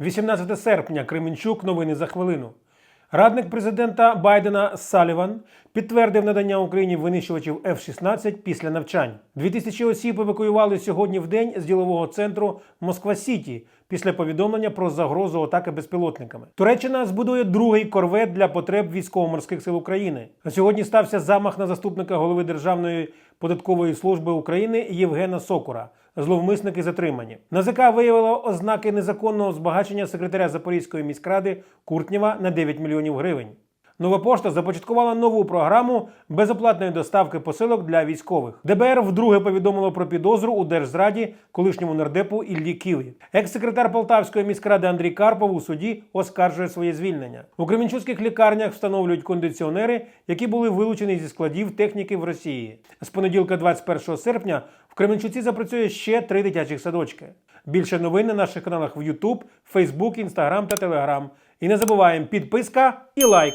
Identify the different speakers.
Speaker 1: 18 серпня. Кременчук. Новини за хвилину. Радник президента Байдена Саліван підтвердив надання Україні винищувачів F-16 після навчань. Дві тисячі осіб евакуювали сьогодні в день з ділового центру Москва Сіті після повідомлення про загрозу атаки безпілотниками. Туреччина збудує другий корвет для потреб військово-морських сил України. А сьогодні стався замах на заступника голови Державної податкової служби України Євгена Сокура. Зловмисники затримані. НАЗК виявило ознаки незаконного збагачення секретаря Запорізької міськради Куртнєва на 9 мільйонів гривень. Нова пошта започаткувала нову програму безоплатної доставки посилок для військових. ДБР вдруге повідомило про підозру у держзраді колишньому нардепу Іллі Ківі. Екс-секретар Полтавської міськради Андрій Карпов у суді оскаржує своє звільнення. У кременчуцьких лікарнях встановлюють кондиціонери, які були вилучені зі складів техніки в Росії. З понеділка, 21 серпня, в Кременчуці запрацює ще три дитячих садочки. Більше новин на наших каналах в YouTube, Facebook, Instagram та Telegram. І не забуваємо підписка і лайк.